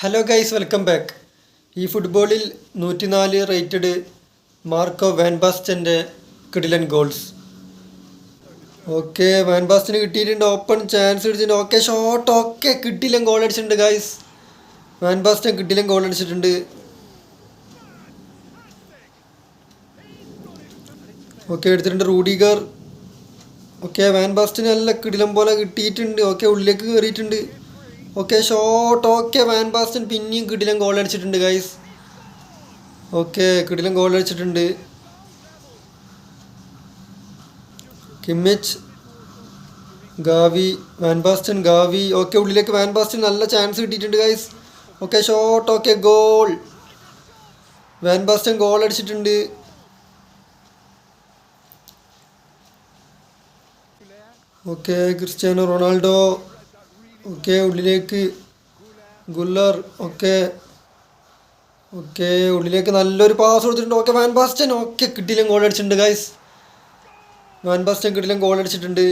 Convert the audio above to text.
Hello guys welcome back ഈ ഫുട്ബോളിൽ നൂറ്റിനാല് റേറ്റഡ് മാർക്കോ വാൻബാസ്റ്റന്റെ കിടിലൻ ഗോൾസ് ഓക്കെ വാൻബാസ്റ്റിന് കിട്ടിയിട്ടുണ്ട്. ഓപ്പൺ ചാൻസ് അടിച്ചിട്ടുണ്ട് ഓക്കെ ഷോട്ട് ഓക്കെ കിട്ടിയില്ല ഗോൾ അടിച്ചിട്ടുണ്ട് ഗൈസ് വാൻബാസ്റ്റൻ കിട്ടിയില്ല ഗോൾ അടിച്ചിട്ടുണ്ട്. ഓക്കെ എടുത്തിട്ടുണ്ട് റൂഡിഗർ ഓക്കെ വാൻബാസ്റ്റിന് നല്ല കിടിലം പോലെ കിട്ടിയിട്ടുണ്ട്. ഓക്കെ ഉള്ളിലേക്ക് കയറിയിട്ടുണ്ട് okay shot okay Van Basten പിന്നെയും കിടിലം ഗോൾ അടിച്ചിട്ടുണ്ട് ഗൈസ് ഓക്കെ കിടിലം ഗോൾ അടിച്ചിട്ടുണ്ട്. Kimmich Gavi Van Basten Gavi. Okay ഉള്ളിലേക്ക് വാൻ ബാസ്റ്റൻ നല്ല ചാൻസ് കിട്ടിയിട്ടുണ്ട് guys okay shot okay goal Van Basten goal അടിച്ചിട്ടുണ്ട്. ഓക്കെ ക്രിസ്ത്യാനോ റൊണാൾഡോ ഓക്കെ ഉള്ളിലേക്ക് ഗുല്ലർ ഓക്കെ ഓക്കെ ഉള്ളിലേക്ക് നല്ലൊരു പാസ് കൊടുത്തിട്ടുണ്ട്. ഓക്കെ വാൻ ബാസ്റ്റൻ ഓക്കെ കിട്ടിയില്ല ഗോൾ അടിച്ചിട്ടുണ്ട് ഗൈസ് വാൻ ബാസ്റ്റൻ കിട്ടിയില്ല ഗോൾ അടിച്ചിട്ടുണ്ട്.